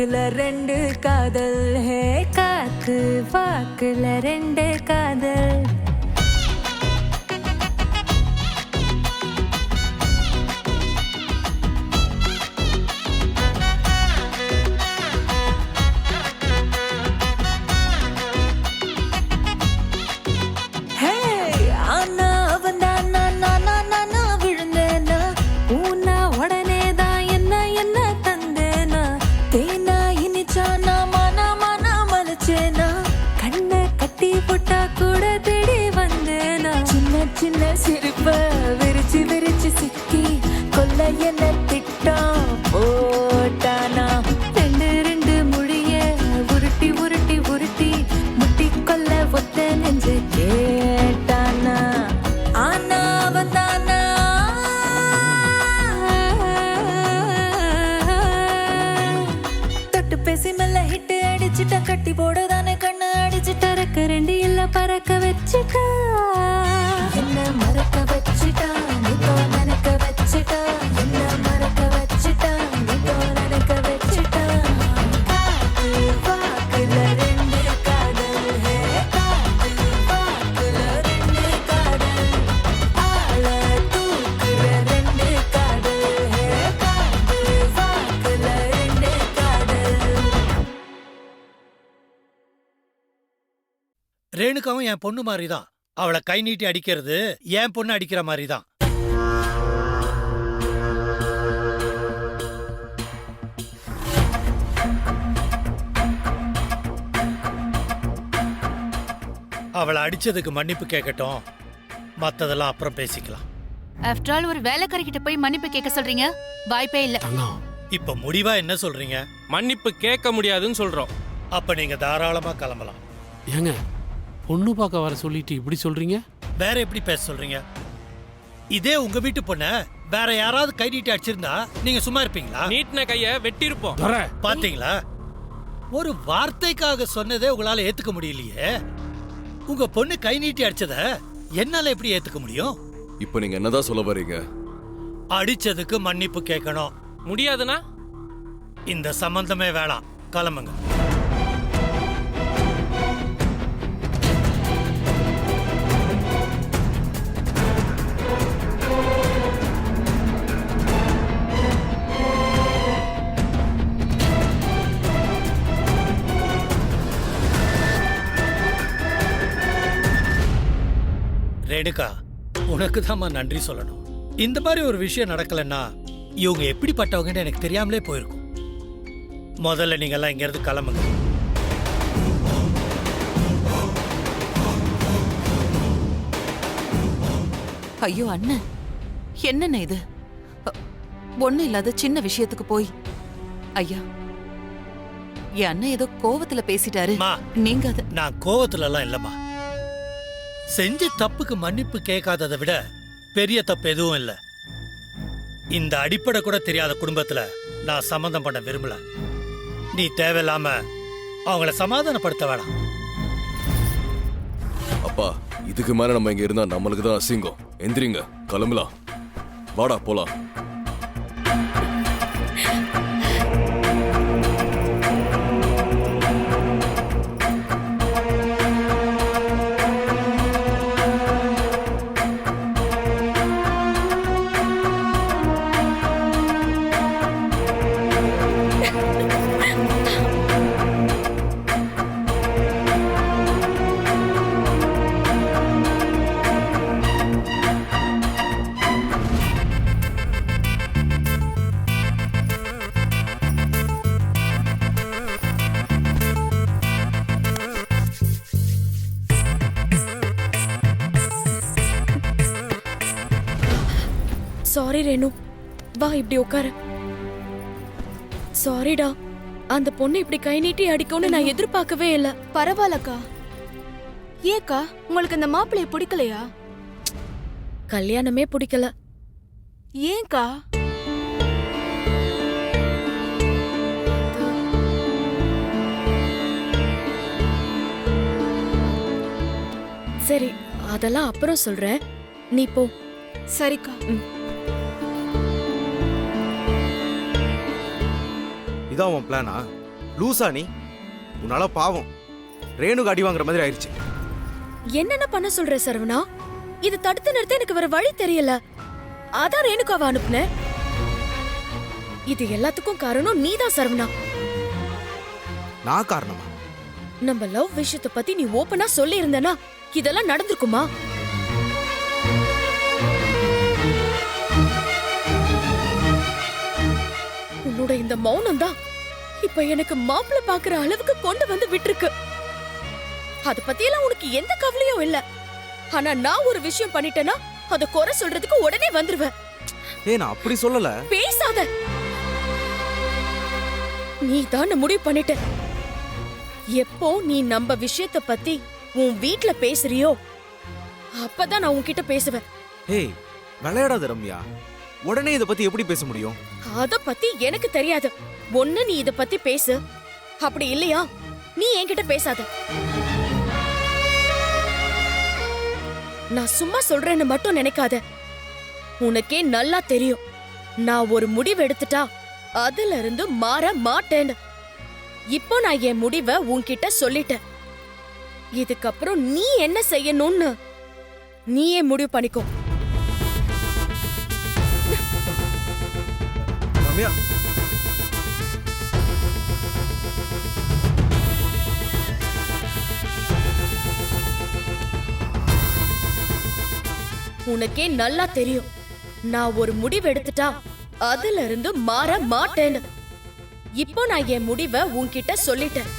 வாக்குல ரெண்டு காதல் ஹே காத்து வாக்குல ரெண்டு என்ன ரேணுகாவும் என் பொண்ணு மாதிரி தான் அவளை கை நீட்டி அடிக்கிறது என் பொண்ணு அடிக்கிற மாதிரி தான் அவளை அடிச்சதுக்கு மன்னிப்பு கேட்கட்டும். மத்ததெல்லாம் அப்புறம் பேசிக்கலாம். ஆஃப்டர் ஆல் ஒரு வேலைக்காரி கிட்ட போய் மன்னிப்பு கேட்க சொல்றீங்க? வாய்ப்பே இல்ல. இப்ப முடிவா என்ன சொல்றீங்க? மன்னிப்பு கேட்க முடியாதுன்னு சொல்றோம். அப்ப நீங்க தாராளமா கிளம்பலாம். ஏங்க பொண்ணு பார்க்க வர சொல்லிட்டு இப்படி சொல்றீங்க? வேற எப்படி பேச சொல்றீங்க? இதே உங்க வீட்டு பொண்ண வேற யாராவது கை நீட்டி அடிச்சிருந்தா நீங்க சும்மா இருப்பீங்களா? நீட்டின கைய வெட்டியிருப்போம். துர. பாத்தீங்களா? ஒரு வார்த்தைக்காக சொன்னதே உங்களால ஏத்துக்க முடியலையே. உங்க பொண்ணு கை நீட்டி அடிச்சத என்னால எப்படி ஏத்துக்க முடியும்? இப்போ நீங்க என்னதான் சொல்ல வர்றீங்க அடிச்சதுக்கு மன்னிப்பு கேட்கணும். முடியாதுன்னா? இந்த சம்பந்தமே வேணாம். கிளம்புங்க. ரேணுகா உனக்கு நன்றி சொல்லணும். இந்த மாதிரி ஒரு விஷயம் நடக்கலன்னா இவங்க எப்படிப்பட்டவங்கன்னு எனக்கு தெரியாமலே போயிருக்கும். முதல்ல நீங்க எல்லாம் இங்க இருந்து கிளம்புங்க. ஐயோ அண்ணன் என்னண்ணே இது? ஒண்ணும் இல்லாத சின்ன விஷயத்துக்கு போய். ஐயா என் அண்ணன் ஏதோ கோவத்துல பேசிட்டாரு. நீங்க அத நான் கோவத்துல எல்லாம் இல்லம்மா. செஞ்ச தப்புக்கு மன்னிப்பு கேட்காததை விட பெரிய தப்பு எதுவும் இல்ல. இந்த அடிப்படை கூட தெரியாத குடும்பத்துல நான் சம்மந்தம் பண்ண விரும்பல. நீ தேவையில்லாம அவங்கள சமாதானப்படுத்த வேணாம். அப்பா இதுக்கு மேல நம்ம இங்க இருந்தா நம்மளுக்கு தான் அசிங்கம். எந்திரிங்க கிளம்பலாம். வாடா போலாம். இப்படி உட்காரு. சாரிடா அந்த பொண்ணு இப்படி கை நீட்டி அடிக்கும்னு நான் எதிர்பார்க்கவே இல்ல. பரவாயில்லக்கா. ஏக்கா உங்களுக்கு இந்த மாப்பிளைய பிடிக்கலையா? கல்யாணமே பிடிக்கல. ஏன்க்கா? சரி அதெல்லாம் அப்புறம் சொல்றேன். நீ போ. சரிக்கா. இதான் உன் பிளானா லூசா நீ. உன்னால பாவம். ரேணுக்கு அடி வாங்குற மாதிரி ஆயிடுச்சு என்னென்ன பண்ண சொல்ற சரவணா? இது தடுத்து நிறுத்த எனக்கு வேற வழி தெரியல. அதான் ரேணுகாவை அனுப்புனேன் இது எல்லாத்துக்கும் காரணம் நீதான் சரவணா. நான் காரணமா? நம்ம லவ் விஷயத்த பத்தி நீ ஓபனா சொல்லி இருந்தனா இதெல்லாம் நடந்திருக்குமா? உன்னோட இந்த மௌனம் தான் இப்ப எனக்கு மாப்பிள்ளை பாக்குற அளவுக்கு கொண்டு வந்து விட்டுருக்கு. அத பத்தியெல்லாம் உனக்கு எந்த கவலையும் இல்ல. ஆனா நான் ஒரு விஷயம் பண்ணிட்டேன்னா அத குறை சொல்றதுக்கு உடனே வந்துருவேன். ஏ நான் அப்படி சொல்லல. பேசாத. நீ தான் முடிவு பண்ணிட்ட. எப்போ நீ நம்ம விஷயத்த பத்தி உன் வீட்ல பேசுறியோ அப்பதான் நான் உன்கிட்ட பேசுவேன். ஏய் விளையாடாத ரம்யா. உடனே இதை பத்தி எப்படி பேச முடியும்? அத பத்தி எனக்கு தெரியாது. ஒன்னு நீ இத பத்தி பேசு. அப்படி இல்லையா? நீ என்கிட்ட பேசாத. நான் சும்மா சொல்றேன்னு மட்டும் நினைக்காத. உனக்கே நல்லா தெரியும். நான் ஒரு முடிவு எடுத்துட்டா அதுல இருந்து மாற மாட்டேன்னு. இப்போ நான் என் முடிவை உன்கிட்ட சொல்லிட்டேன். இதுக்கப்புறம் நீ என்ன செய்யணும்னு நீயே முடிவு பண்ணிக்கோ. ரம்யா. உனக்கே நல்லா தெரியும். நான் ஒரு முடிவு எடுத்துட்டா அதுல இருந்து மாற மாட்டேன்னு. இப்போ நான் என் முடிவை உன்கிட்ட சொல்லிட்டேன்.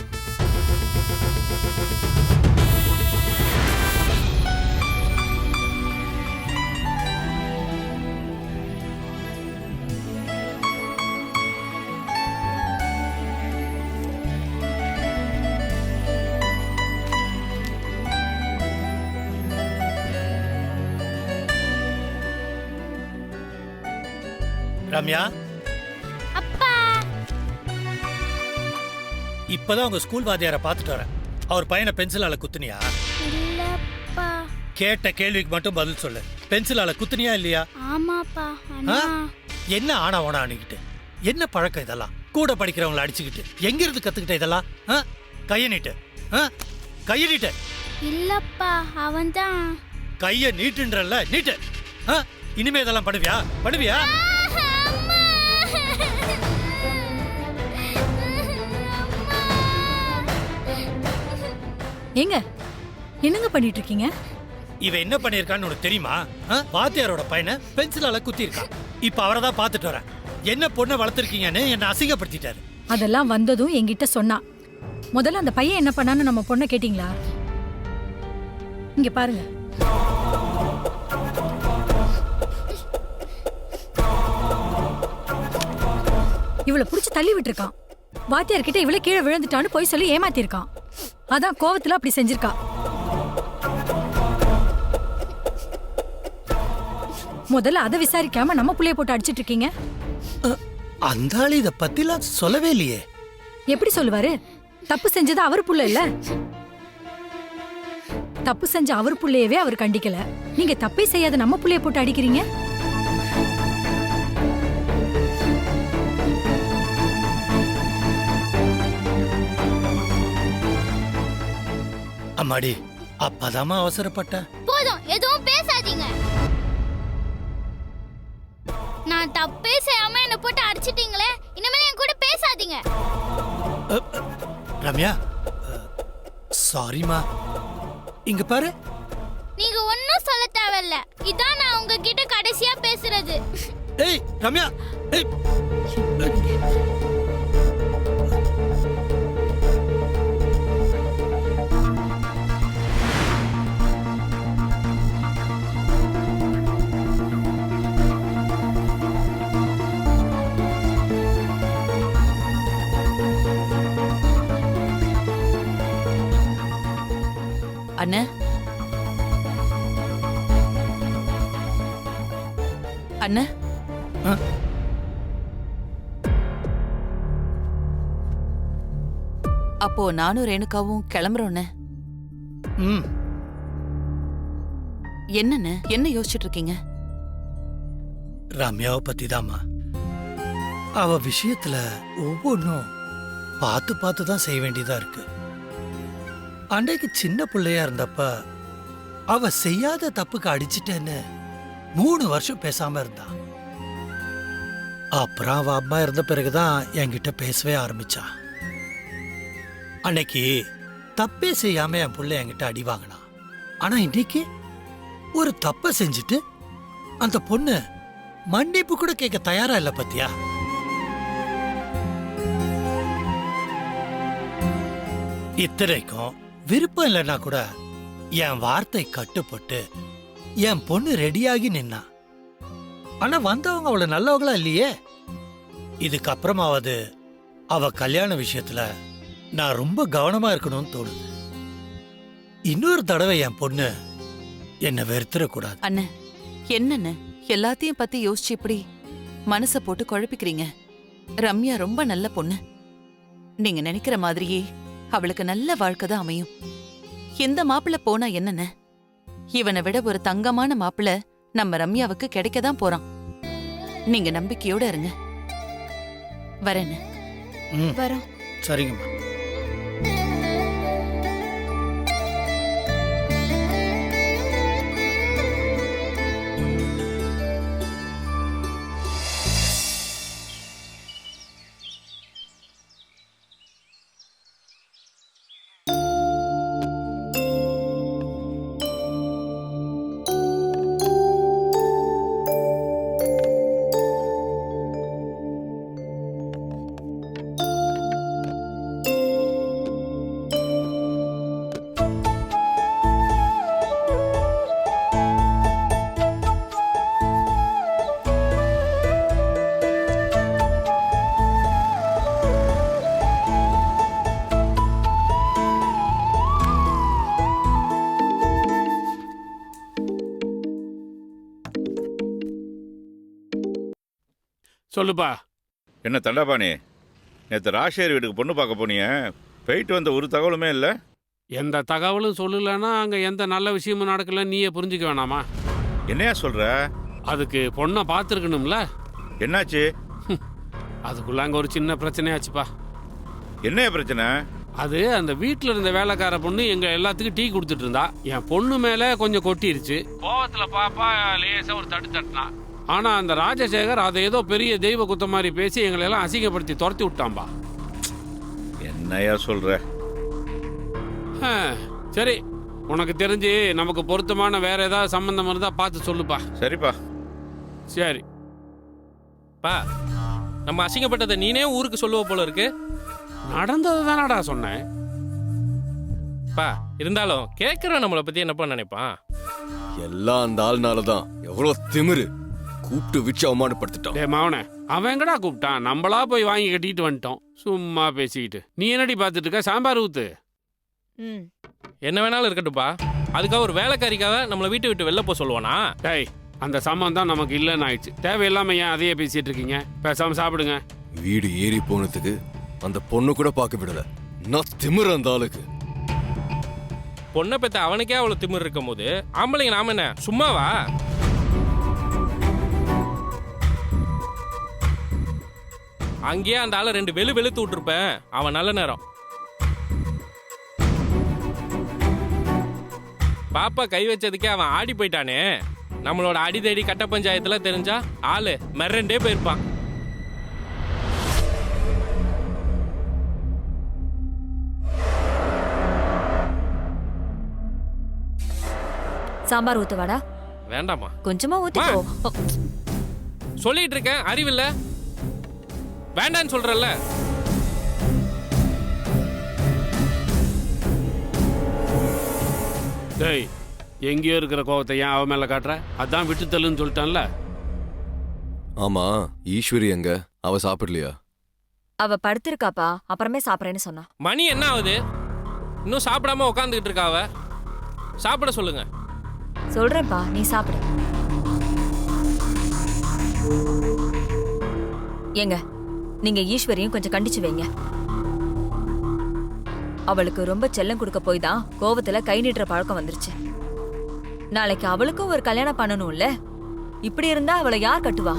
ரம்யா அப்பா. இப்பதான் உங்க ஸ்கூல் வாத்தியாரை பார்த்துட்டு வரேன். அவர் பையனை பென்சிலால குத்துனியா? இல்லப்பா. கேட்ட கேள்விக்கு மட்டும் பதில் சொல்லு. பென்சிலால குத்துனியா இல்லையா? ஆமாப்பா ஆ? என்ன ஆனா ஓனா அணிக்கிட்டு? என்ன பழக்கம் இதெல்லாம்? கூட படிக்கிறவங்கள அடிச்சுக்கிட்டு. எங்க இருந்து கத்துக்கிட்ட இதெல்லாம்? ஆ? கைய நீட்டு. ஆ? கைய நீட்டு. இல்லப்பா அவன்தான். கைய நீட்டுன்றல்ல நீட்டு. ஆ? இனிமே இதெல்லாம் பண்ணுவியா பண்ணுவியா ஏங்க என்னங்க பண்ணிட்டு இருக்கீங்க இவ என்ன பண்ணிருக்கான்னு உனக்கு தெரியுமா? வாத்தியாரோட பையனை பென்சிலால குத்தி இருக்கான் இப்ப அவரை தான் பார்த்துட்டு வரேன். என்ன பொண்ணை வளர்த்துருக்கீங்கன்னு என்ன அசிங்கப்படுத்திட்டாரு. அதெல்லாம் வந்ததும் என்கிட்ட சொன்னா. முதல்ல அந்த பையன் என்ன பண்ணான்னு நம்ம பொண்ணை கேட்டிங்களா? இங்க பாருங்க. இவளை புடிச்சு தள்ளி விட்டுருக்கான். வாத்தியார் கிட்ட இவளை கீழே விழுந்துட்டான்னு போய் சொல்லி ஏமாத்திருக்கான். அதான் கோவத்துல அப்படி செஞ்சிருக்கா. முதல்ல அதை விசாரிக்காம நம்ம புள்ளைய போட்டு அடிச்சிட்டு இருக்கீங்க. அந்த ஆள் இத பத்திலாம் சொல்லவே இல்லையே. எப்படி சொல்லுவாரு? தப்பு செஞ்சது அவர் புள்ள இல்ல. தப்பு செஞ்ச அவர் புள்ளையவே அவர் கண்டிக்கல. நீங்க தப்பே செய்யாத நம்ம புள்ளைய போட்டு அடிக்கிறீங்க. அம்மாடி அப்பதாம்மா அவசரப்பட்டேன் போதும் எதுவும் பேசாதீங்க. நான் தப்பே செய்யாம என்ன போட்டு அடிச்சிட்டீங்களே இனிமேல் என் கூட பேசாதீங்க. ரம்யா சாரிம்மா இங்க பாரு. நீங்க ஒன்னும் சொல்ல தேவையில்ல. இதான் நான் உங்ககிட்ட கடைசியா பேசுறது. ஏய் ரம்யா ஏய். அண்ணே. அண்ணே? அப்போ நானும் ரேணுகாவும் கிளம்புறோண்ணே. ம். என்னண்ணே? என்ன யோசிச்சுட்டு இருக்கீங்க? ரம்யாவை பத்தி அவ விஷயத்துல ஒவ்வொன்றும் பார்த்து பார்த்து தான் செய்ய வேண்டியதா இருக்கு. அன்றைக்கு சின்ன பிள்ளையா இருந்தப்ப அவ செய்யாத தப்புக்கு அடிச்சிட்டேன்னு மூணு வருஷம் பேசாம இருந்தா. அப்புறம் அவ அம்மா இருந்த பிறகுதான் என்கிட்ட பேசவே ஆரம்பிச்சா. அன்னைக்கு தப்பே செய்யாம என் பிள்ளை என்கிட்ட அடி வாங்கினான் ஆனா இன்னைக்கு ஒரு தப்பை செஞ்சுட்டு அந்த பொண்ணு மன்னிப்பு கூட கேட்க தயாரா இல்ல பத்தியா? இத்தனைக்கும் விருப்பம் இல்லைன்னா கூட என் வார்த்தை கட்டுப்பட்டு என் பொண்ணு ரெடியாகி நின்னா. ஆனா வந்தவங்க அவள நல்லவங்களா இல்லையே? இதுக்கப்புறமாவது அவ கல்யாண விஷயத்துல நான் ரொம்ப கவனமா இருக்கணும்னு தோணுது. இன்னொரு தடவை என் பொண்ணு என்னை வெறுத்துடக்கூடாது அண்ணே என்னண்ணே? எல்லாத்தையும் பத்தி யோசிச்சு இப்படி மனச போட்டு குழப்பிக்கிறீங்க. ரம்யா ரொம்ப நல்ல பொண்ணு. நீங்க நினைக்கிற மாதிரியே அவளுக்கு நல்ல வாழ்க்கை தான் அமையும். எந்த மாப்பிள்ளை போனா என்னண்ணே இவனை விட ஒரு தங்கமான மாப்பிள்ளை நம்ம ரம்யாவுக்கு கிடைக்க தான் போறான். நீங்க நம்பிக்கையோட இருங்க. வரேன்னு. ம். வரோம். சரிங்கம்மா. சொல்லுப்பா. என்ன தண்டாபாணி நேற்று ராஜேரி வீட்டுக்கு பொண்ணு பார்க்க போனீங்க போயிட்டு வந்த ஒரு தகவலுமே இல்லை. எந்த தகவலும் சொல்லலைன்னா அங்கே எந்த நல்ல விஷயமும் நடக்கல நீயே புரிஞ்சுக்க வேணாமா? என்னையா சொல்ற? அதுக்கு பொண்ணை பார்த்துருக்கணும்ல. என்னாச்சு? அதுக்குள்ள அங்கே ஒரு சின்ன பிரச்சனையாச்சுப்பா. என்னையா பிரச்சனை? அது அந்த வீட்டில் இருந்த வேலைக்கார பொண்ணு எங்க எல்லாத்துக்கும் டீ கொடுத்துட்டு இருந்தா. என் பொண்ணு மேல கொஞ்சம் கொட்டிருச்சு. கோவத்துல பாப்பா லேசா ஒரு தட்டு தட்டினா. ஆனா அந்த ராஜசேகர் அதை ஏதோ பெரிய தெய்வ குத்த மாதிரி பேசி எங்களை எல்லாம் அசிங்கப்படுத்தி துரத்தி விட்டான்பா. என்னையா சொல்ற? சரி. உனக்கு தெரிஞ்சு நமக்கு பொருத்தமான வேற ஏதாவது சம்பந்தம் இருந்தா பார்த்து சொல்லுப்பா. சரிப்பா. சரி. பா நம்ம அசிங்கப்பட்டதை நீனே ஊருக்கு சொல்லுவ போல இருக்கு. நடந்தது தானடா சொன்னேன். பா இருந்தாலும் கேட்கறவன் நம்மளை பத்தி என்னப்பா நினைப்பான்? எல்லாம் அந்த ஆள்னால தான் எவ்வளவு திமிரு. கூப்பிட்டு வச்சு அவமானப்படுத்திட்டான். டே மவனே அவன் எங்கடா கூப்பிட்டான்? நம்மளா போய் வாங்கி கட்டிட்டு வந்துட்டோம். சும்மா பேசிக்கிட்டு. நீ என்னடி பார்த்துட்டு இருக்க? சாம்பார் ஊத்து. ம். என்ன வேணாலும் இருக்கட்டும்ப்பா அதுக்காக ஒரு வேலைக்காரிக்காக நம்மளை வீட்டை விட்டு வெளில போக சொல்லுவானா? டேய் அந்த சம்மந்தம் நமக்கு இல்லைன்னு ஆயிடுச்சு. தேவையில்லாம ஏன் அதையே பேசிட்டு இருக்கீங்க? பேசாம சாப்பிடுங்க. வீடு ஏறி போனதுக்கு அந்த பொண்ணு கூட பார்க்க விடல. நான் திமிரு அந்த ஆளுக்கு. பொண்ணை பெத்த அவனுக்கே அவ்வளவு திமிர் இருக்கும் போது ஆம்பளைங்க நாம என்ன சும்மாவா? அங்கேயே அந்த ஆளை ரெண்டு வெளு வெளுத்து விட்டுருப்பேன். அவன் நல்ல நேரம். பாப்பா கை வச்சதுக்கே அவன் ஆடி போயிட்டானே. நம்மளோட அடிதடி கட்ட பஞ்சாயத்துல தெரிஞ்சா ஆளு மிரண்டே போயிருப்பான். சாம்பார் ஊத்துவாடா? வேண்டாமா கொஞ்சமா ஊத்திக்கோ. சொல்லிட்டு இருக்கேன். அறிவில்ல. வேண்டான்னு சொல்றல்ல. டேய் எங்கேயோ இருக்கிற கோவத்தை ஏன் அவன் மேல காட்டுற? அதான் விட்டு தள்ளுன்னு சொல்லிட்டான்ல. ஆமா ஈஸ்வரி எங்க? அவ சாப்பிடலையா? அவ படுத்திருக்காப்பா அப்புறமே சாப்பிட்றேன்னு சொன்னா. மணி என்ன ஆகுது? இன்னும் சாப்பிடாம உட்காந்துக்கிட்டு இருக்காவ சாப்பிட சொல்லுங்க. சொல்றேன்ப்பா நீ சாப்பிடு. ஏங்க நீங்க ஈஸ்வரியும் கொஞ்சம் கண்டிச்சு வைங்க. அவளுக்கு ரொம்ப செல்லம் கொடுக்க போய் தான் கோவத்துல கை நீட்டுற பழக்கம் வந்துருச்சு. நாளைக்கு அவளுக்கும் ஒரு கல்யாணம் பண்ணணும்ல? இப்படி இருந்தா அவளை யார் கட்டுவா?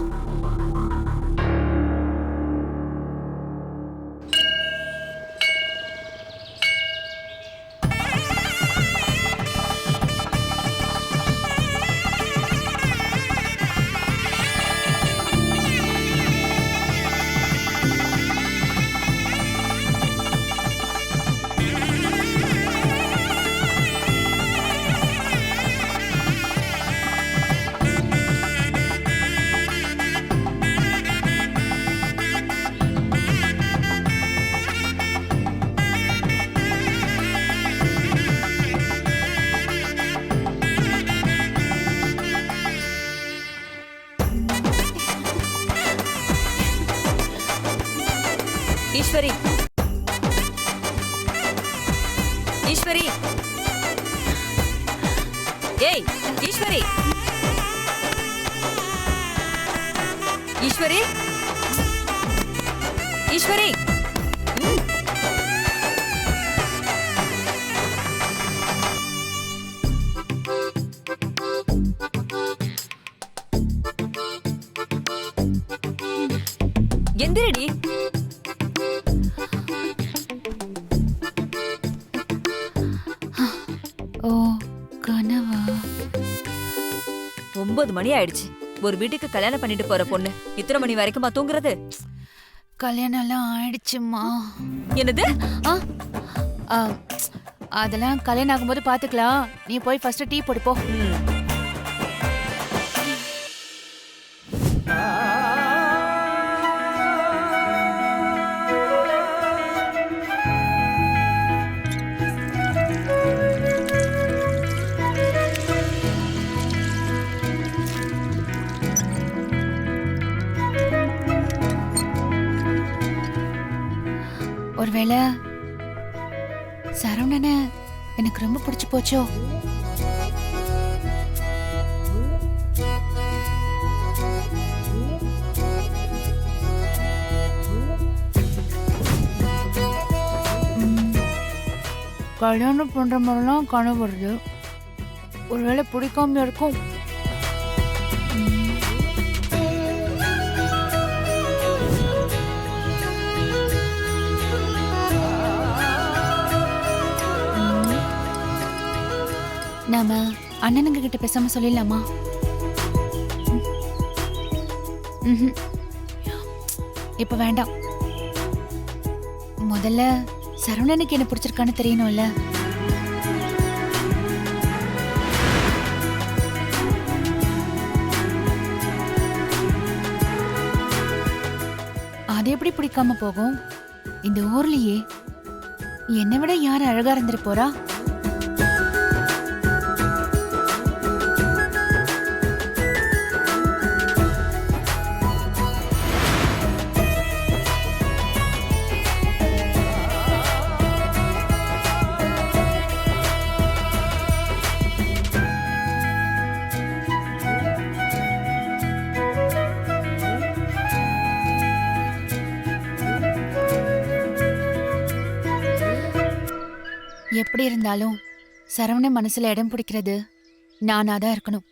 ஈஸ்வரி ஈஸ்வரி ஏய் ஈஸ்வரி ஈஸ்வரி ஈஸ்வரி மணி ஆயிடுச்சு ஒரு வீட்டுக்கு கல்யாணம் பண்ணிட்டு போற பொண்ணு இத்தனை மணி வரைக்குமா தூங்குறது? கல்யாணம் எல்லாம் ஆயிடுச்சுமா என்னது? ஆ ஆ, அதெல்லாம் கல்யாணம் ஆகும்போது பாத்துக்கலாம். நீ போய் ஃபர்ஸ்ட் டீ போடு போ. ரொம்ப கல்யாணம் பண்ணுற மாதிரிலாம் கனவு வருது. ஒருவேளை பிடிக்காம இருக்கும். நாம அண்ணனுங்க கிட்ட பேசாம சொல்லிடலாமா? இப்ப வேண்டாம். முதல்ல சரவணனுக்கு என்ன பிடிச்சிருக்கான்னு தெரியணும்ல. அது எப்படி பிடிக்காம போகும்? இந்த ஊர்லயே என்னை விட யார் அழகா இருந்துட்டு போறா? எப்படி இருந்தாலும் சரவண மனசுல இடம் பிடிக்கிறது. நானாதான் இருக்கணும்.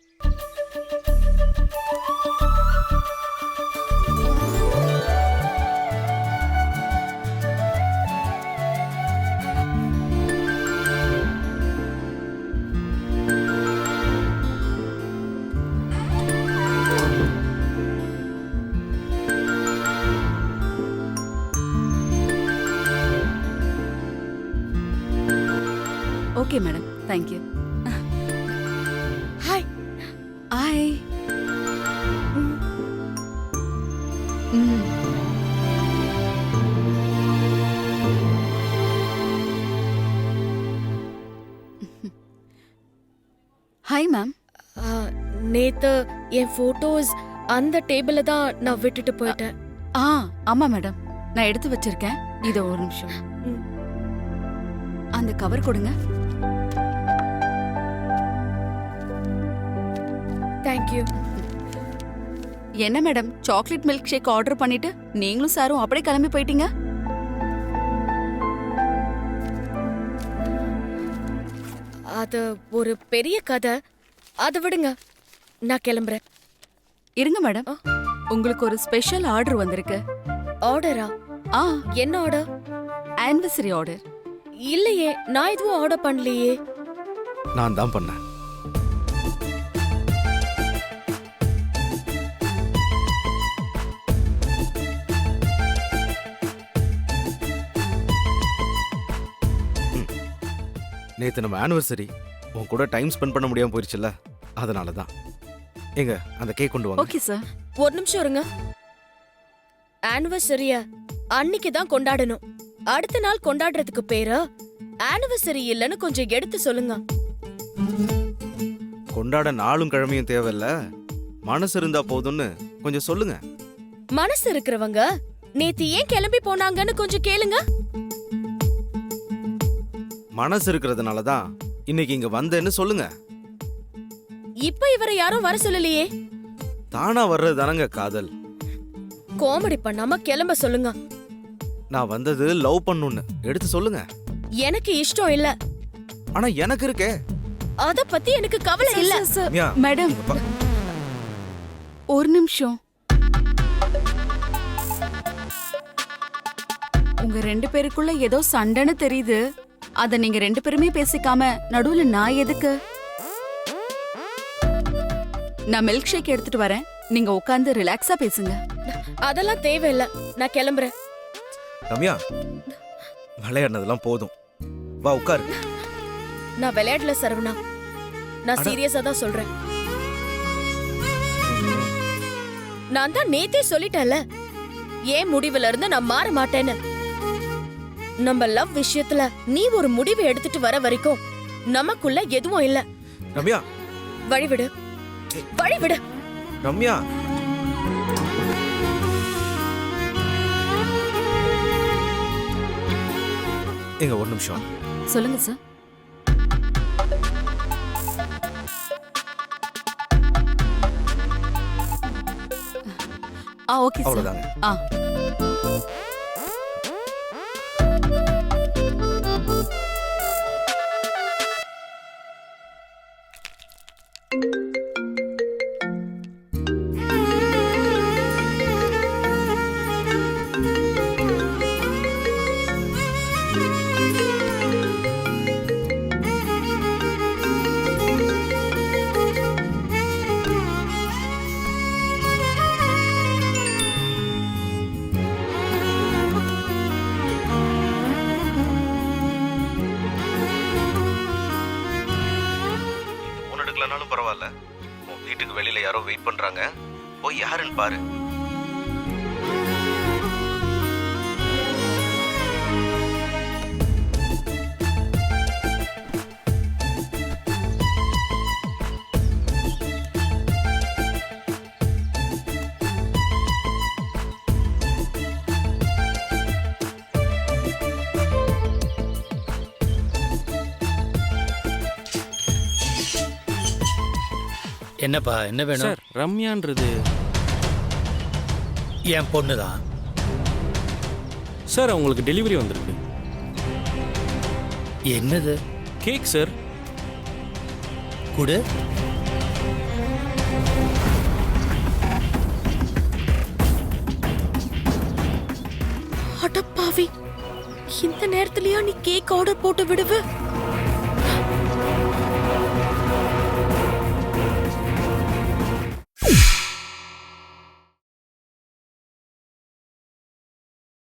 தேங்க்யூ ஹாய் ஹாய் ம் ஹாய் மேம் நேத்து என் போட்டோஸ் அந்த டேபிள்ல தான் நான் விட்டுட்டு போயிட்டேன். ஆ ஆமா மேடம் நான் எடுத்து வச்சிருக்கேன். இதோ ஒரு நிமிஷம். அந்த கவர் கொடுங்க. தேங்க்யூ என்ன madam? Chocolate milk shake order பண்ணிட்டு நீங்களும் சாரும் அப்படியே கிளம்பி போயிட்டீங்க? அது ஒரு பெரிய கதை. அதை விடுங்க. நான் கிளம்புறேன். இருங்க மேடம். உங்களுக்கு ஒரு ஸ்பெஷல் ஆர்டர் வந்திருக்கு. ஆர்டரா ஆ. என்ன ஆர்டர் ஆனிவர்சரி ஆர்டர் இல்லையே நான் எதுவும் ஆர்டர் பண்ணலையே. நான் தான் பண்ணேன். நேத்து நம்ம ஆனிவர்சரி உன் கூட டைம் ஸ்பெண்ட் பண்ண முடியாம போயிருச்சுல்ல? அதனால தான் எங்க அந்த கேக் கொண்டு வாங்க. ஓகே சார் ஒரு நிமிஷம் இருங்க. ஆனிவர்சரிய அன்னைக்கு தான் கொண்டாடணும். அடுத்த நாள் கொண்டாடுறதுக்கு பேரு? ஆனிவர்சரி இல்லைன்னு கொஞ்சம் எடுத்து சொல்லுங்க. கொண்டாட நாளும் கிழமையும் தேவையில்ல. மனசு இருந்தா போதும்னு கொஞ்சம் சொல்லுங்க. மனசு இருக்கிறவங்க நேத்து ஏன் கிளம்பி போனாங்கன்னு கொஞ்சம் கேளுங்க. மனசு இருக்கிறதுனால தான் இன்னைக்கு இங்க வந்தேன்னு சொல்லுங்க. இப்ப இவரை யாரும் வர சொல்லலையே? தானா வர்றது தானங்க காதல். காமெடி பண்ணாம கிளம்ப சொல்லுங்க. நான் வந்தது லவ் பண்ணுன்னு. எடுத்து சொல்லுங்க. எனக்கு இஷ்டம் இல்ல. ஆனா எனக்கு இருக்கே. அத பத்தி எனக்கு கவலை இல்ல. ரம்யா, மேடம் இங்க பா- ஒரு நிமிஷம். உங்க ரெண்டு பேருக்குள்ள ஏதோ சண்டைன்னு தெரியுது. அத நீங்க ரெண்டு பேருமே பேசிக்காம நடுவுல நான் எதுக்கு? நான் மில்க் ஷேக் எடுத்துட்டு வரேன். நீங்க உட்கார்ந்து ரிலாக்ஸா பேசுங்க. அதெல்லாம் தேவையில்ல. நான் கிளம்புறேன். ரம்யா விளையாடினதெல்லாம் போதும். வா உட்காரு. நான் விளையாடல சரவணா. நான். சீரியஸா தான் சொல்றேன். நான் தான் நேத்தே சொல்லிட்டேன்ல. ஏன் முடிவுல இருந்து நான் மாற மாட்டேன்னு? நம்ம லவ் விஷயத்துல நீ ஒரு முடிவு எடுத்துட்டு வர வரைக்கும் நமக்குள்ள எதுவும் இல்ல. ரம்யா. வழிவிடு வழிவிடு ரம்யா. எங்க ஒரு நிமிஷம். சொல்லுங்க சார் ஆ ஓகே சார் அவ்வளவுதாங்க ஆ. என்னப்பா என்ன வேணும்? சார் ரம்யான்றது என் பொண்ணு தான் சார் உங்களுக்கு டெலிவரி வந்திருக்கு. என்னது? Cake sir. குடு. அடப்பாவி இந்த நேரத்துலயா நீ கேக் ஆர்டர் போட்டு விடுவ?